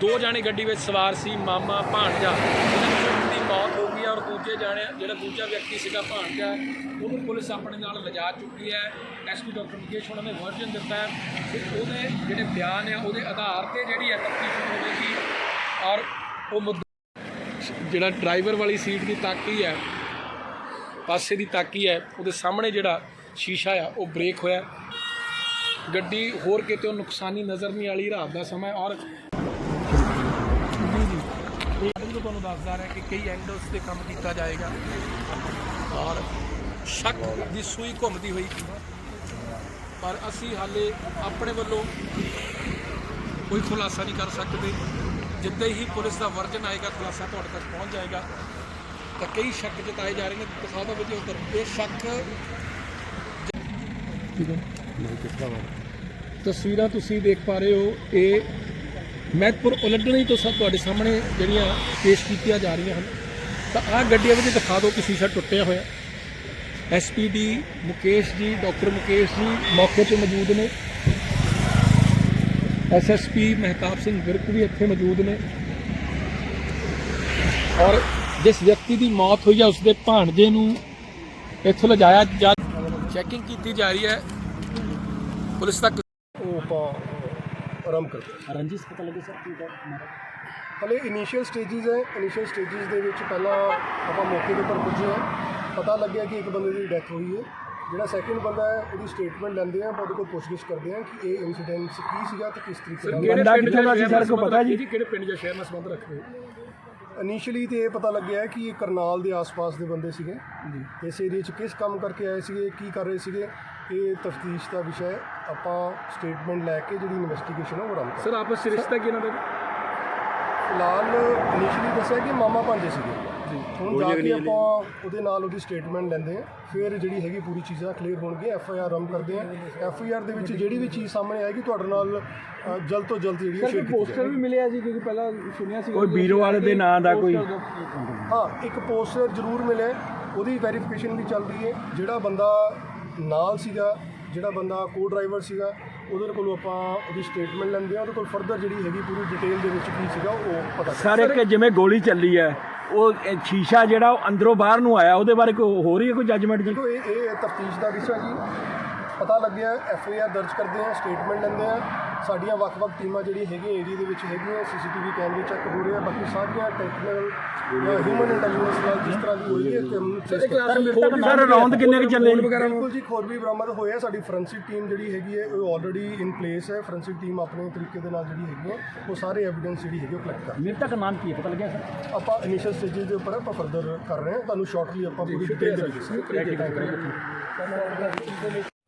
ਦੋ ਜਾਣੇ ਗੱਡੀ ਵਿੱਚ ਸਵਾਰ ਸੀ, ਮਾਮਾ ਭਾਣਜਾ। ਇਹਨਾਂ ਵਿੱਚੋਂ ਇੱਕ ਦੀ ਮੌਤ ਹੋ ਗਈ ਹੈ ਔਰ ਦੂਜੇ ਜਾਣੇ, ਜਿਹੜਾ ਦੂਜਾ ਵਿਅਕਤੀ ਸੀਗਾ ਭਾਣਜਾ, ਉਹਨੂੰ ਪੁਲਿਸ ਆਪਣੇ ਨਾਲ ਲਿਜਾ ਚੁੱਕੀ ਹੈ। ਐਸਪੀ ਡਾਕਟਰ ਮੁਕੇਸ਼ ਉਹਨਾਂ ਨੇ ਵਰਜਨ ਦਿੱਤਾ ਹੈ। ਕਿ ਉਹਦੇ ਜਿਹੜੇ ਬਿਆਨ ਆ, ਉਹਦੇ ਆਧਾਰ ਤੇ ਜਿਹੜੀ ਹੈ ਤਫਤੀਸ਼ ਹੋਵੇਗੀ ਔਰ ਉਹ ਮੁੱਦਾ ਜਿਹੜਾ ਡਰਾਈਵਰ ਵਾਲੀ ਸੀਟ ਦੀ ਤਾਕੀ ਹੈ, ਪਾਸੇ ਦੀ ਤਾਕੀ ਹੈ, ਉਹਦੇ ਸਾਹਮਣੇ ਜਿਹੜਾ ਸ਼ੀਸ਼ਾ ਆ, ਉਹ ਬ੍ਰੇਕ ਹੋਇਆ। ਗੱਡੀ ਹੋਰ ਕਿਤੇ ਨੁਕਸਾਨੀ ਨਜ਼ਰ ਨਹੀਂ ਆਲੀ ਰਾਤ ਦਾ ਸਮਾਂ ਔਰ ਤੋਂ ਤੁਹਾਨੂੰ ਦੱਸਦਾ ਰਿਹਾ ਕਿ ਕਈ ਐਂਗਲਸ ਤੇ ਕੰਮ ਕੀਤਾ ਜਾਏਗਾ। ਔਰ ਸ਼ੱਕ ਦੀ ਸੂਈ ਘੁੰਮਦੀ ਹੋਈ। ਪਰ ਅਸੀਂ ਹਾਲੇ ਆਪਣੇ ਵੱਲੋਂ ਕੋਈ ਖੁਲਾਸਾ ਨਹੀਂ ਕਰ ਸਕਦੇ। ਜਿੱਦਾਂ ਹੀ ਪੁਲਿਸ ਦਾ ਵਰਜਨ ਆਏਗਾ ਖੁਲਾਸਾ ਤੁਹਾਡੇ ਤੱਕ ਪਹੁੰਚ ਜਾਏਗਾ। ਤਾਂ ਕਈ ਸ਼ੱਕ ਜਤਾਏ ਜਾ ਰਹੇ ਨੇ। ਦਿਖਾ ਦਿਓ ਵੀਡੀਓ ਉੱਧਰ ਇਹ ਸ਼ੱਕ ਤਸਵੀਰਾਂ ਤੁਸੀਂ ਦੇਖ ਪਾ ਰਹੇ ਹੋ। ਇਹ ਮਹਿਤਪੁਰ ਉਲਟਣੀ ਤੋਂ ਸਭ ਤੁਹਾਡੇ ਸਾਹਮਣੇ ਜਿਹੜੀਆਂ ਪੇਸ਼ ਕੀਤੀਆਂ ਜਾ ਰਹੀਆਂ ਹਨ, ਤਾਂ ਆਹ ਗੱਡੀਆਂ ਵਿੱਚ ਦਿਖਾ ਦਿਓ ਕਿ ਸ਼ੀਸ਼ਾ ਟੁੱਟਿਆ ਹੋਇਆ। ਐਸਪੀਡੀ ਮੁਕੇਸ਼ ਜੀ, ਡਾਕਟਰ ਮੁਕੇਸ਼ ਜੀ ਮੌਕੇ ਤੇ ਮੌਜੂਦ ਨੇ। ਐਸਐਸਪੀ ਮਹਿਤਾਬ ਸਿੰਘ ਵਿਰਕ ਵੀ ਇੱਥੇ ਮੌਜੂਦ ਨੇ। ਔਰ ਜਿਸ ਵਿਅਕਤੀ ਦੀ ਮੌਤ ਹੋਈ ਹੈ ਉਸਦੇ ਭਾਣਜੇ ਨੂੰ ਇੱਥੋਂ ਲਿਜਾਇਆ ਜਾ ਚੈਕਿੰਗ ਕੀਤੀ ਜਾ ਰਹੀ ਹੈ। ਪੁਲਿਸ ਤੱਕ ਉਹ ਆਰਾਮ ਕਰਦੇ ਰੰਜਿਸ਼ ਪਤਾ ਲੱਗੇ ਸਰ ਕੀ ਦਾ ਹਲੇ ਇਨੀਸ਼ੀਅਲ ਸਟੇजेस ਹੈ ਇਨੀਸ਼ੀਅਲ ਸਟੇजेस ਦੇ ਵਿੱਚ ਪਹਿਲਾਂ ਆਪਾਂ ਮੌਕੇ ਦੇ ਉੱਪਰ ਪੁੱਜੇ ਹਾਂ। ਪਤਾ ਲੱਗਿਆ ਕਿ ਇੱਕ ਬੰਦੇ ਦੀ ਡੈਥ ਹੋਈ ਹੈ। ਜਿਹੜਾ ਸੈਕਿੰਡ ਬੰਦਾ ਹੈ ਉਹਦੀ ਸਟੇਟਮੈਂਟ ਲੈਂਦੇ ਆ ਉਹਦੇ ਕੋਲ ਪੁੱਛਗਿੱਛ ਕਰਦੇ ਆ ਕਿ ਇਹ ਇਨਸੀਡੈਂਟ ਕੀ ਸੀਗਾ ਤੇ ਕਿਸ ਤਰੀਕੇ ਨਾਲ ਬੰਦਾ ਕਿੱਥੇ ਦਾ ਸੀ ਸਰ ਕੋ ਪਤਾ ਜੀ? ਕਿਹੜੇ ਪਿੰਡ ਜਾਂ ਸ਼ਹਿਰ ਨਾਲ ਸੰਬੰਧ ਰੱਖਦੇ ਇਨੀਸ਼ੀਅਲੀ ਤੇ ਇਹ ਪਤਾ ਲੱਗਿਆ ਕਿ ਇਹ ਕਰਨਾਲ ਦੇ ਆਸ-ਪਾਸ ਦੇ ਬੰਦੇ ਸੀਗੇ। ਜੀ। ਇਸ ਏਰੀਆ 'ਚ ਕਿਸ ਕੰਮ ਕਰਕੇ ਆਏ ਸੀਗੇ ਕੀ ਕਰ ਰਹੇ ਸੀਗੇ? ਇਹ ਤਫਤੀਸ਼ ਦਾ ਵਿਸ਼ਾ ਹੈ। ਆਪਾਂ ਸਟੇਟਮੈਂਟ ਲੈ ਕੇ ਜਿਹੜੀ ਇਨਵੈਸਟੀਗੇਸ਼ਨ ਹੈ ਉਹ ਆਰੰਭ ਸਰ ਆਪਸ ਵਿੱਚ ਰਿਸ਼ਤਾ ਕੀ ਇਹਨਾਂ ਦਾ ਫਿਲਹਾਲ ਇਨੀਸ਼ੀਅਲੀ ਦੱਸਿਆ ਕਿ ਮਾਮਾ ਭਾਂਜੇ ਸੀਗੇ। ਜੀ। ਹੁਣ ਜਾ ਕੇ ਆਪਾਂ ਉਹਦੇ ਨਾਲ ਉਹਦੀ ਸਟੇਟਮੈਂਟ ਲੈਂਦੇ ਆ ਫਿਰ ਜਿਹੜੀ ਹੈਗੀ ਪੂਰੀ ਚੀਜ਼ਾਂ ਕਲੀਅਰ ਹੋਣਗੀਆਂ ਐਫ ਆਈ ਆਰ ਰਮ ਕਰਦੇ ਆ ਐਫ ਆਈ ਆਰ ਦੇ ਵਿੱਚ ਜਿਹੜੀ ਵੀ ਚੀਜ਼ ਸਾਹਮਣੇ ਆਏਗੀ ਤੁਹਾਡੇ ਨਾਲ ਜਲਦ ਤੋਂ ਜਲਦ ਜਿਹੜੀ ਹੈ ਸ਼ੇਅਰ ਕੀਤੀ ਜਾਏਗੀ। ਵੀ ਮਿਲਿਆ ਸੀ ਕਿਉਂਕਿ ਪਹਿਲਾਂ ਸੁਣਿਆ ਸੀ ਕੋਈ ਬੀਰੋਵਾਲ ਦੇ ਨਾਂ ਦਾ ਕੋਈ ਹਾਂ ਇੱਕ ਪੋਸਟਰ ਜ਼ਰੂਰ ਮਿਲਿਆ ਉਹਦੀ ਵੈਰੀਫਿਕੇਸ਼ਨ ਵੀ ਚੱਲ ਰਹੀ ਹੈ। ਜਿਹੜਾ ਬੰਦਾ ਨਾਲ ਸੀਗਾ ਜਿਹੜਾ ਬੰਦਾ ਕੋ ਡਰਾਈਵਰ ਸੀਗਾ ਉਹਦੇ ਕੋਲੋਂ ਆਪਾਂ ਉਹਦੀ ਸਟੇਟਮੈਂਟ ਲੈਂਦੇ ਆ ਉਹਦੇ ਕੋਲ ਫਰਦਰ ਜਿਹੜੀ ਹੈਗੀ ਪੂਰੀ ਡਿਟੇਲ ਦੇ ਵਿੱਚ ਕੀ ਸੀਗਾ ਉਹ ਪਤਾ ਸਰ ਇੱਕ ਜਿਵੇਂ ਗੋਲੀ ਚੱਲੀ ਹੈ ਉਹ ਸ਼ੀਸ਼ਾ ਜਿਹੜਾ ਉਹ ਅੰਦਰੋਂ ਬਾਹਰ ਨੂੰ ਆਇਆ ਉਹਦੇ ਬਾਰੇ ਕੋਈ ਹੋ ਰਹੀ ਹੈ ਕੋਈ ਜੱਜਮੈਂਟ ਜੀ ਇਹ ਇਹ ਤਫਤੀਸ਼ ਦਾ ਵਿਸ਼ਾ ਜੀ। ਪਤਾ ਲੱਗਿਆ ਐਫ ਆਈ ਆਰ ਦਰਜ ਕਰਦੇ ਆ ਸਟੇਟਮੈਂਟ ਲੈਂਦੇ ਆ ਸਾਡੀਆਂ ਵੱਖ-ਵੱਖ ਟੀਮਾਂ ਜਿਹੜੀ ਹੈਗੀਆਂ ਏਰੀਆ ਦੇ ਵਿੱਚ ਹੈਗੀਆਂ ਸੀਸੀਟੀਵੀ ਕੈਮਰੇ ਚੈੱਕ ਹੋ ਰਹੇ ਆ ਬਾਕੀ ਸਾਰੀਆਂ ਟੈਕਨੀਕਲ ਹਿਊਮਨ ਇੰਟੈਲੀਜੈਂਸ ਨਾਲ ਜਿਸ ਤਰ੍ਹਾਂ ਦੀ ਹੋਈ ਹੈ ਕਿ ਸਰ ਰੌਂਦ ਕਿੰਨੇ ਕੁ ਚੱਲੇ? ਬਿਲਕੁਲ ਜੀ ਖੋਰ ਵੀ ਬਰਾਮਦ ਹੋਏ ਆ ਸਾਡੀ ਫੋਰੈਂਸਿਕ ਟੀਮ ਜਿਹੜੀ ਹੈਗੀ ਹੈ ਉਹ ਆਲਰੇਡੀ ਇਨ ਪਲੇਸ ਹੈ। ਫੋਰੈਂਸਿਕ ਟੀਮ ਆਪਣੇ ਤਰੀਕੇ ਦੇ ਨਾਲ ਜਿਹੜੀ ਹੈਗੀ ਹੈ ਉਹ ਸਾਰੇ ਐਵੀਡੈਂਸ ਜਿਹੜੀ ਹੈਗੀ ਉਹ ਕਲੈਕਟ ਕਰ ਮੇਰੇ ਤੱਕ ਨਾਮ ਕੀ ਹੈ? ਪਤਾ ਲੱਗਿਆ ਸਰ? ਆਪਾਂ ਇਨੀਸ਼ੀਅਲ ਸਟੇजेस ਦੇ ਉੱਪਰ ਆਪਾਂ ਫਰਦਰ ਕਰ ਰਹੇ ਹਾਂ। ਤੁਹਾਨੂੰ ਸ਼ਾਰਟਲੀ ਆਪਾਂ ਪੂਰੀ ਡਿਟੇਲ ਦੇ ਵਿੱਚ